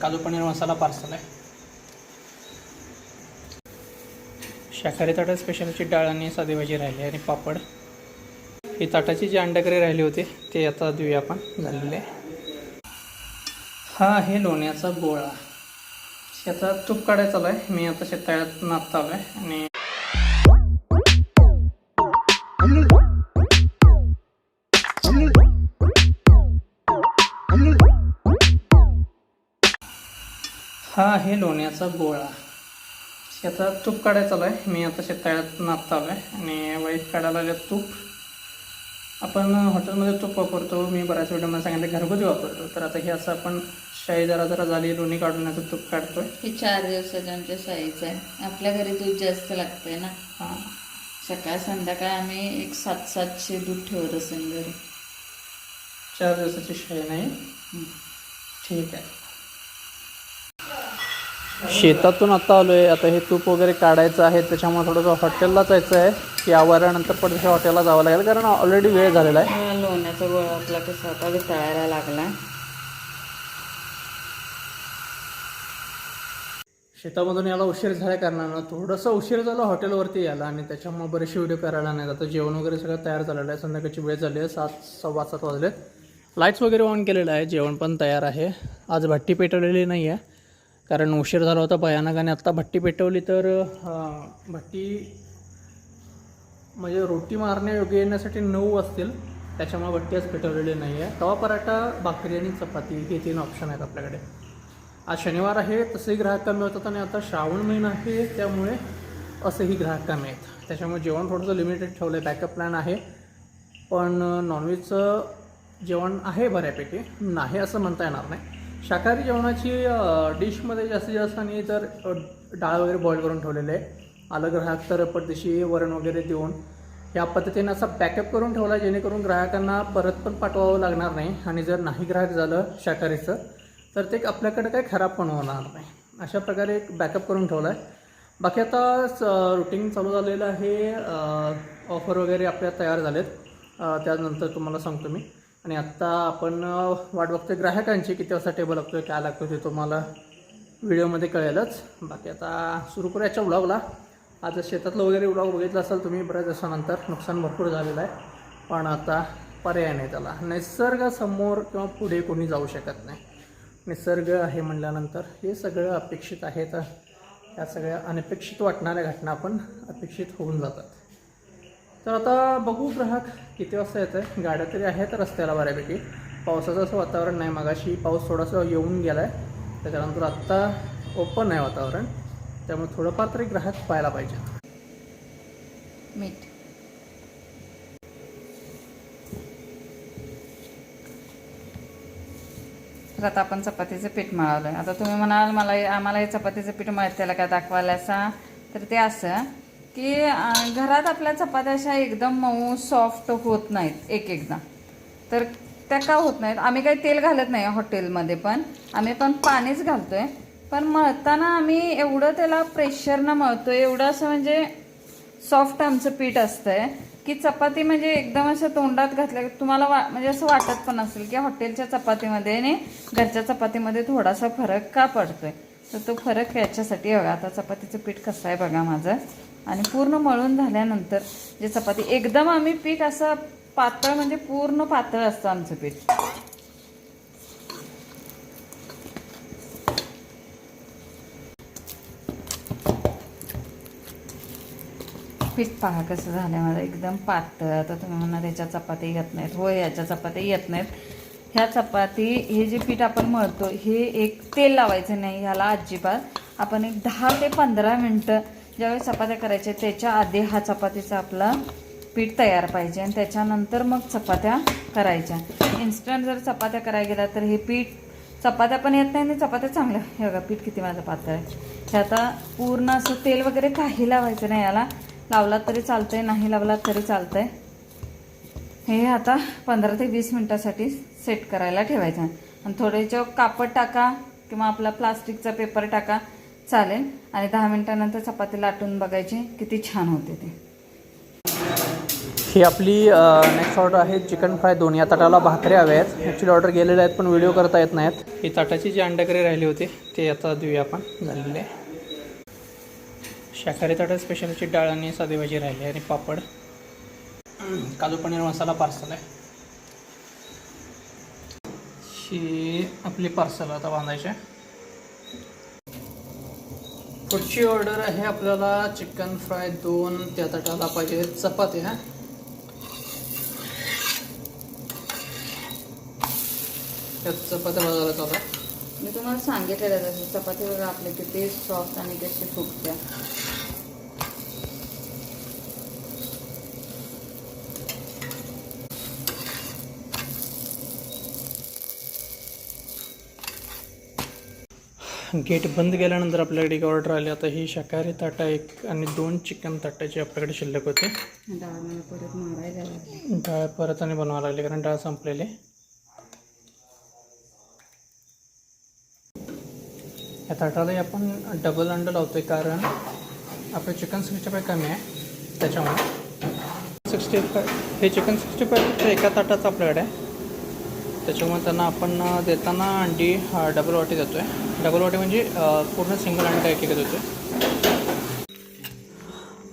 काजू पनीर मसाला पार्सल आहे. शाकाहारी ताटात स्पेशलची डाळ आणि साधी भाजी राहिली आणि पापड. ही ताटाची जी अंडाकरी राहिली होती ते आता देऊया आपण झालेले हा आहे लोण्याचा गोळा. शेतात तूप काढायचा चालू आहे. मी आता शेताळ्यात नाचता आलो आहे आणि हा आहे लोण्याचा गोळा. शेतात तूप काढायचा चालू आहे. मी आता शेताळ्यात नाचता आलो आहे आणि वाईफ काढायला लागले तूप. आपण हॉटेलमध्ये तूप वापरतो. मी बऱ्याच व्हिडिओमध्ये सांगितलं घरगुती वापरतो. तर आता हे असं आपण शाई जरा जरा झाली लोणी काढून याचं तूप काढतोय. हे चार दिवसाच्या आमच्या शाळेचं आहे. आपल्या घरी दूध जास्त लागतंय ना. हां. सकाळ संध्याकाळ आम्ही एक सात सातशे दूध ठेवत असेल घरी. चार दिवसाची शाई नाही. ठीक आहे. शेतातून आता आलोय. आता हे तूप वगैरे काढायचं आहे त्याच्यामुळे थोडंसं हॉटेलला जायचं आहे. की आवारानंतर पण तशा हॉटेलला जावं लागेल. कारण ऑलरेडी वेळ झालेला आहे. लोण्याचा गोळा आपला कसा आता वितळायला लागला. शेतामधून याला उशीर झाल्या कारणानं थोडंसं उशीर झालं हॉटेलवरती यायला आणि त्याच्यामुळे बरेचसे व्हिडिओ करायला नाही आता जेवण वगैरे सगळं तयार झालेलं आहे. संध्याकाळची वेळ झाली आहे. सात सव्वा सात वाजलेत. लाईट्स वगैरे ऑन केलेलं आहे. जेवण पण तयार आहे. आज भट्टी पेटवलेली नाही आहे कारण उशीर झाला होता भयानक आणि आत्ता भट्टी पेटवली तर भट्टी म्हणजे रोटी मारण्यायोग्य येण्यासाठी नऊ असतील त्याच्यामुळे भट्टी आज पेटवलेली नाही आहे तवा पराठा भाकरी आणि चपाती हे तीन ऑप्शन आहेत आपल्याकडे. आज शनिवार आहे तसेही ग्राहक कमी होतात आणि आता श्रावण महिना आहे त्यामुळे असेही ग्राहक कमी आहेत त्याच्यामुळे जेवण थोडंसं लिमिटेड ठेवलं आहे बॅकअप प्लॅन आहे. पण नॉनव्हेजचं जेवण आहे बऱ्यापैकी. नाही असं म्हणता येणार नाही. शाकाहारी जेवणाची डिशमध्ये जास्तीत जास्त आणि तर डाळ वगैरे बॉईल करून ठेवलेले आहे आलं ग्राहक तर परदेशी वरण वगैरे देऊन या पद्धतीने असा बॅकअप करून ठेवला जेणेकरून ग्राहकांना परत पण पाठवावं लागणार नाही. आणि जर नाही ग्राहक झालं शाकाहारीचं तर ते आपल्याकडे काही खराब पण होणार नाही. अशा प्रकारे एक बॅकअप करून ठेवला आहे बाकी आता रुटीन चालू झालेलं आहे ऑफर वगैरे आपल्या तयार झालेत. त्यानंतर तुम्हाला सांगतो मी. आणि आत्ता आपण वाट बघतोय ग्राहकांची किती वाजता टेबल लागतोय काय लागतो ते तुम्हाला व्हिडिओमध्ये कळेलच. बाकी आता सुरू करूयाच्या व्लॉगला आज शेतातलं वगैरे व्लॉग बघितलं असाल तुम्ही बऱ्याच दिवसानंतर नुकसान भरपूर झालेलं आहे. पण आता पर्याय नाही त्याला. निसर्गासमोर किंवा पुढे कोणी जाऊ शकत नाही. निसर्ग आहे म्हणल्यानंतर हे सगळं अपेक्षित आहे. तर या सगळ्या अनपेक्षित वाटणाऱ्या घटना पण अपेक्षित होऊन जातात. तर आता बघू ग्राहक किती वाजता येतं आहे गाड्या तरी आहेत रस्त्याला बऱ्यापैकी. पावसाचं असं वातावरण नाही. मगाशी पाऊस थोडासा येऊन गेला आहे त्याच्यानंतर आत्ता ओपन आहे वातावरण. त्यामुळे थोडंफार तरी ग्राहक पाहायला पाहिजे. मीठ. तर आता आपण चपातीचं पीठ मळवलंय आता तुम्ही म्हणाल मला आम्हाला हे चपातीचं पीठ मळत त्याला काय दाखवायला असा? तर ते असं की घरात आपल्या चपात्या अशा एकदम मऊ सॉफ्ट होत नाहीत एक एकदा. तर त्या का होत नाहीत? आम्ही काही तेल घालत नाही हॉटेलमध्ये पण. आम्ही पण पाणीच घालतो आहे पण मळताना आम्ही एवढं त्याला प्रेशरनं मळतोय एवढं असं म्हणजे सॉफ्ट आमचं पीठ असतं आहे की चपाती म्हणजे एकदम असं तोंडात घातल्या तुम्हाला वा म्हणजे असं वाटत पण असेल की हॉटेलच्या चपातीमध्ये आणि घरच्या चपातीमध्ये थोडासा फरक का पडतो आहे तर तो फरक याच्यासाठी बघा आता चपातीचं पीठ कसं आहे बघा माझं. आणि पूर्ण मळून झाल्यानंतर जे चपाती एकदम आम्ही पीठ असं पातळ म्हणजे पूर्ण पातळ असतं आमचं पीठ. पीठ पहा कसं झालं माझं. एकदम पातळ. आता तुम्ही म्हणा त्याच्या चपाती येत नाहीत. हो ह्याच्या चपाती येत नाहीत. ह्या चपाती हे जे पीठ आपण मळतो हे एक तेल लावायचं नाही. ह्याला अजिबात आपण एक दहा ते पंधरा मिनटं ज्यावेळी चपात्या करायच्या त्याच्या आधी हा चपातीचा आपला पीठ तयार पाहिजे आणि त्याच्यानंतर मग चपात्या करायच्या. इन्स्टंट जर चपात्या करायला गेल्या तर हे पीठ चपात्या पण येत नाही आणि चपात्या चांगल्या. हे बघा पीठ किती माझं पातळ आहे. हे आता पूर्ण असं तेल वगैरे काही लावायचं नाही याला. लावला तरी चालतंय नाही लावला तरी चालतंय. हे आता पंधरा ते वीस मिनटासाठी सेट करायला ठेवायचं आणि थोडेच्या कापड टाका किंवा आपला प्लास्टिकचा पेपर टाका. चालेल. आणि दहा मिनिटानंतर चपाती लाटून बघायची किती छान होते ते. ही आपली नेक्स्ट ऑर्डर आहे चिकन फ्राय दोन. या ताटाला भाकरी हव्या आहेत. ॲक्च्युली ऑर्डर गेलेले आहेत पण व्हिडिओ करता येत नाहीत. ही ताटाची जी अंडाकरी राहिली होती ते आता देऊया आपण. झालेले. आहे शाकाहारी ताटात स्पेशलची डाळ आणि साधी भाजी राहिली आहे आणि पापड. काजू पनीर मसाला पार्सल आहे. ही आपली पार्सल आता बांधायचे. पुढची ऑर्डर आहे आपल्याला चिकन फ्राय दोन. त्या तटाला पाहिजे चपाती हा. त्यात चपात्या बघायला चालू मी तुम्हाला सांगितलेलं तसं चपाती बघा आपले किती सॉफ्ट आणि कशी फुगत्या. गेट बंद केल्यानंतर आपल्याकडे एक ऑर्डर आली. आता ही शाकाहारी ताटा एक आणि दोन चिकन ताटाची आपल्याकडे शिल्लक होते. डाळ परत आणि बनवायला लागली कारण डाळ संपलेली. या ताटालाही आपण डबल अंड लावतोय कारण आपलं चिकन सिक्स्टी फाय कमी आहे त्याच्यामुळे. सिक्स्टी फाय हे चिकन सिक्स्टी फाय एका ताटाचं आपल्याकडे आहे. त्याच्यामुळे त्यांना आपण देताना अंडी हा डबल वाटी देतो आहे डबल वाटी म्हणजे पूर्ण सिंगल अंडा एक एक होते.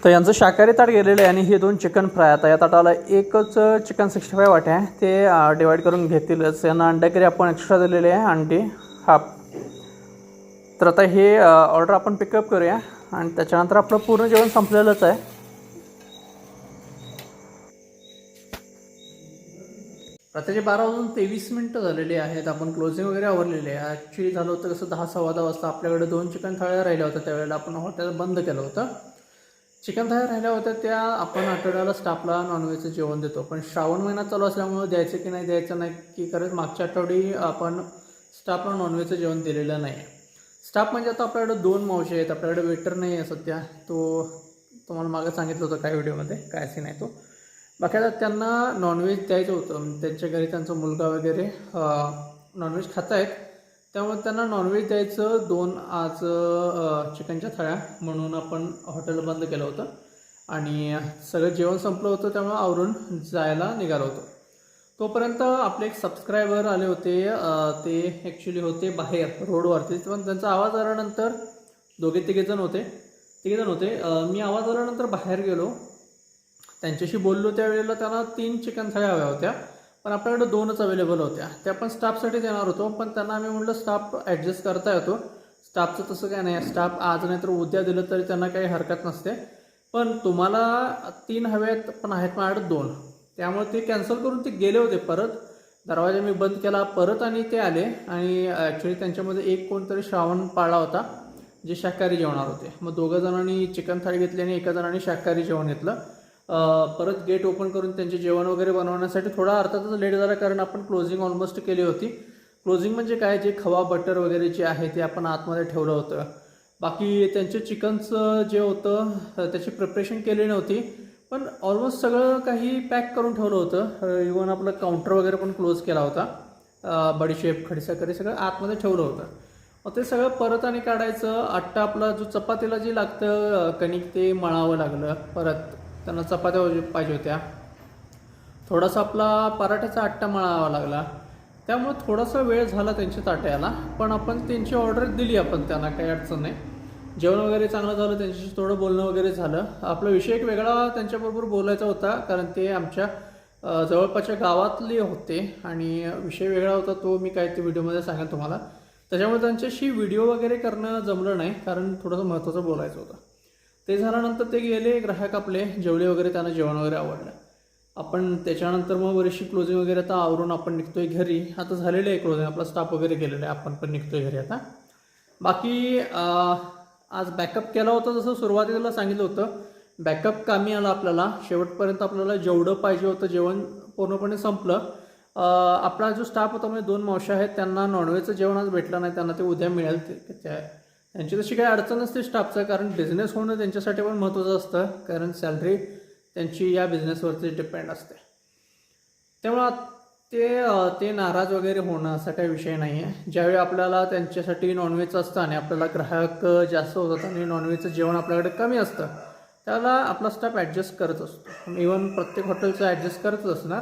तर यांचं शाकाहारी ताट गेलेलं आहे आणि हे दोन चिकन फ्राय आता या ताटाला एकच चिकन सिक्स्टी फाय वाटे आहे. ते डिवाईड करून घेतीलच. यांना अंड्याकरी आपण एक्स्ट्रा दिलेले आहे अंडी हाफ. तर आता हे ऑर्डर आपण पिकअप करूया. आणि त्याच्यानंतर आपलं पूर्ण जेवण संपलेलंच आहे. रात्रीचे बारा वाजून तेवीस मिनटं झालेली आहेत. आपण क्लोजिंग वगैरे आवरलेली आहे. ॲक्च्युली झालं होतं कसं दहा सव्वा दहा वाजता आपल्याकडे दोन चिकन थाळ्या राहिल्या होत्या. त्यावेळेला आपण हॉटेल बंद केलं होतं. चिकन थाळ्या राहिल्या होत्या त्या आपण आठवड्याला स्टाफला नॉनव्हेजचं जेवण देतो. पण श्रावण महिना चालू असल्यामुळे द्यायचं की नाही द्यायचं नाही की खरंच मागच्या आठवडी आपण स्टाफला नॉनव्हेजचं जेवण दिलेलं नाही. स्टाफ म्हणजे आता आपल्याकडे दोन मावशी आहेत. आपल्याकडे वेटर नाही आहे सध्या. तो तुम्हाला मागं सांगितलं होतं काय व्हिडिओमध्ये काय असे नाही तो? बाकी आता त्यांना नॉनव्हेज द्यायचं होतं. त्यांच्या घरी त्यांचा मुलगा वगैरे नॉनव्हेज खात आहेत त्यामुळे त्यांना नॉनव्हेज द्यायचं. दोन आज चिकनच्या थाळ्या म्हणून आपण हॉटेल बंद केलं होतं. आणि सगळं जेवण संपलं होतं. त्यामुळे आवरून जायला निघालो होतो. तोपर्यंत आपले एक सबस्क्रायबर आले होते. ते ॲक्च्युली होते बाहेर रोडवरती. पण त्यांचा आवाज आल्यानंतर दोघे तिघेजण होते. तिघेजण होते. मी आवाज आल्यानंतर बाहेर गेलो. त्यांच्याशी बोललो त्यावेळेला त्यांना तीन चिकन थाळ्या हव्या होत्या पण आपल्याकडे दोनच अवेलेबल होत्या. त्या पण स्टाफसाठी देणार होतो पण त्यांना आम्ही म्हटलं स्टाफ ॲडजस्ट करता येतो. स्टाफचं तसं काय नाही स्टाफ आज नाही तर उद्या दिलं तरी त्यांना काही हरकत नसते. पण तुम्हाला तीन हवेत पण आहेत माझ्याकडे दोन. त्यामुळे ते कॅन्सल करून ते गेले होते परत. दरवाजा मी बंद केला परत आणि ते आले. आणि ॲक्च्युली त्यांच्यामध्ये एक कोणतरी श्रावण पाळला होता जे शाकाहारी जेवणार होते. मग दोघं जणांनी चिकन थाळी घेतली आणि एका जणांनी शाकाहारी जेवण घेतलं. परत गेट ओपन करून त्यांचे जेवण वगैरे बनवण्यासाठी थोडा अर्थातच लेट झाला कारण आपण क्लोजिंग ऑलमोस्ट केली होती. क्लोजिंग म्हणजे काय? जे खवा बटर वगैरे जे आहे ते आपण आतमध्ये ठेवलं होतं. बाकी त्यांचे चिकनचं जे होतं त्याची प्रिपरेशन केली नव्हती. पण ऑलमोस्ट सगळं काही पॅक करून ठेवलं होतं. इवन आपलं काउंटर वगैरे पण क्लोज केला होता. बडीशेप खडीसाखरी सगळं आतमध्ये ठेवलं होतं. मग ते सगळं परत आणि काढायचं. आट्टा आपला जो चपातीला जे लागतं कणिक ते मळावं लागलं परत. त्यांना चपात्या पाहिजे- होत्या. थोडासा आपला पराठ्याचा आट्टा मळावा लागला. त्यामुळे थोडासा वेळ झाला त्यांच्या ताट्याला पण आपण त्यांची ऑर्डर दिली आपण त्यांना काही अडचण नाही. जेवण वगैरे चांगलं झालं त्यांच्याशी थोडं बोलणं वगैरे झालं. आपला विषय एक वेगळा त्यांच्याबरोबर बोलायचा होता कारण ते आमच्या जवळपासच्या गावातले होते आणि विषय वेगळा होता तो मी काय ते व्हिडिओमध्ये सांगेन तुम्हाला. त्याच्यामुळे त्यांच्याशी व्हिडिओ वगैरे करणं जमलं नाही कारण थोडंसं महत्त्वाचं बोलायचं होतं. ते झाल्यानंतर ते गेले ग्राहक आपले जेवले वगैरे त्यांना जेवण वगैरे आवडलं. आपण त्याच्यानंतर मग बरीचशी क्लोजिंग वगैरे आता आवरून आपण निघतोय घरी. आता झालेलं आहे क्लोजिंग आपला स्टाफ वगैरे गेलेला आहे आपण पण निघतोय घरी आता. बाकी आज बॅकअप केला होता जसं सुरुवातीला सांगितलं होतं. बॅकअप कामी आला आपल्याला. शेवटपर्यंत आपल्याला जेवढं पाहिजे होतं जेवण पूर्णपणे संपलं. आपला जो स्टाफ होता म्हणजे दोन मावशा आहेत त्यांना नॉनव्हेजचं जेवण आज भेटलं नाही. त्यांना ते उद्या मिळेल. ते त्या त्यांची तशी काही अडचण नसते स्टाफचं कारण बिझनेस होणं त्यांच्यासाठी पण महत्त्वाचं असतं कारण सॅलरी त्यांची या बिझनेसवरती डिपेंड असते. त्यामुळं ते ते नाराज वगैरे होणं असा काही विषय नाही आहे ज्यावेळी आपल्याला त्यांच्यासाठी नॉनव्हेज असतं आणि आपल्याला ग्राहक जास्त होतात आणि नॉनव्हेजचं जेवण आपल्याकडे कमी असतं त्याला आपला स्टाफ ॲडजस्ट करत असतो. इवन प्रत्येक हॉटेलचं ॲडजस्ट करतच असणार.